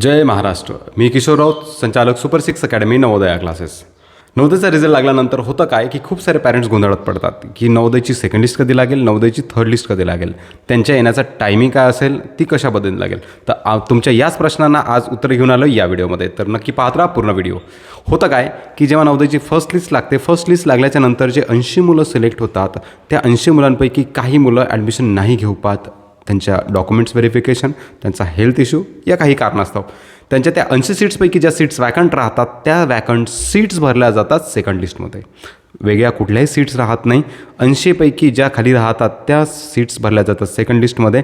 जय महाराष्ट्र. मी किशोर राऊत संचालक super six academy Navodaya classes. नवोदयचा result लागल्यानंतर होतं काय की खूप सारे पॅरेंट्स गोंधळत पडतात की नवोदयची सेकंड लिस्ट कधी लागेल नवोदयची थर्ड लिस्ट कधी लागेल? त्यांच्या येण्याचा टायमिंग काय असेल ती कशा पद्धतीने लागेल? तर आ- तुमच्या याच प्रश्नांना आज उत्तर घेऊन आलो या व्हिडिओमध्ये. तर नक्की पाहत राहा पूर्ण व्हिडिओ. होतं काय की जेव्हा नवोदयची फर्स्ट लिस्ट लागते फर्स्ट लिस्ट लागल्याच्या नंतर जे ऐंशी मुलं सिलेक्ट होतात त्या ऐंशी मुलांपैकी काही मुलं ॲडमिशन नाही घेऊ पाहत. त्यांच्या डॉक्युमेंट्स व्हेरिफिकेशन त्यांचा हेल्थ इश्यू या काही कारणास्तव. त्यांच्या त्या ऐंशी सीट्सपैकी ज्या सीट्स वॅकंट राहतात त्या वॅकंट सीट्स भरल्या जातात सेकंड लिस्टमध्ये वेगळ्या कुठल्याही सीट्स राहत नाही. ऐंशीपैकी ज्या खाली राहतात त्या सीट्स भरल्या जातात सेकंड लिस्टमध्ये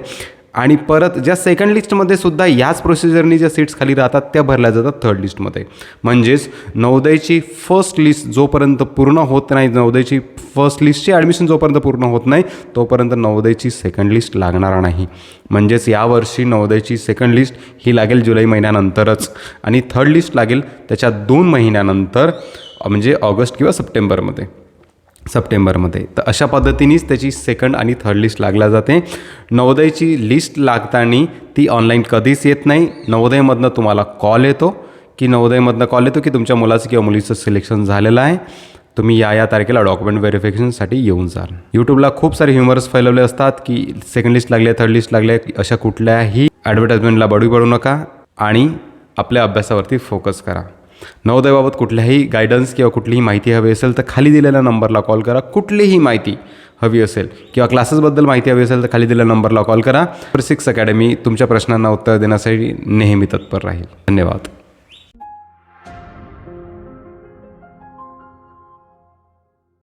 आणि परत ज्या सेकंड लिस्टमध्ये सुद्धा याच प्रोसिजरनी ज्या सीट्स खाली राहतात त्या भरल्या जातात थर्ड लिस्टमध्ये म्हणजेच नवोदयची फर्स्ट लिस्ट जोपर्यंत पूर्ण होत नाही नवोदयची फर्स्ट लिस्टची ॲडमिशन जोपर्यंत पूर्ण होत नाही तोपर्यंत नवोदयची सेकंड लिस्ट लागणार नाही. म्हणजेच यावर्षी नवोदयची सेकंड लिस्ट ही लागेल जुलै महिन्यानंतरच. आणि थर्ड लिस्ट लागेल त्याच्या दोन महिन्यानंतर म्हणजे ऑगस्ट किंवा सप्टेंबरमध्ये. सप्टेंबरमध्ये. तर अशा पद्धतीनेच त्याची सेकंड आणि थर्ड लिस्ट लागल्या जाते. नवोदयची लिस्ट लागताना ती ऑनलाईन कधीच येत नाही. नवोदयमधनं तुम्हाला कॉल येतो. की नवोदयमधनं कॉल येतो की तुमच्या मुलाचं किंवा मुलीचं सिलेक्शन झालेलं आहे. तुम्ही या या तारखेला डॉक्युमेंट व्हेरिफिकेशनसाठी येऊन जाल यूट्यूबला खूप सारे ह्युमर्स फैलवले असतात की सेकंड लिस्ट लागले थर्ड लिस्ट लागले अशा कुठल्याही ॲडव्हर्टाईजमेंटला बळी पडू नका. आणि आपल्या अभ्यासावरती फोकस करा. नवोदयाबाबत कुठल्याही गायडन्स किंवा कुठलीही माहिती हवी असेल तर खाली दिलेल्या नंबरला कॉल करा. कुठलीही माहिती हवी असेल किंवा क्लासेसबद्दल माहिती हवी असेल तर खाली दिलेल्या नंबरला कॉल करा. सिक्स अकॅडमी तुमच्या प्रश्नांना उत्तर देण्यासाठी नेहमी तत्पर राहील. धन्यवाद.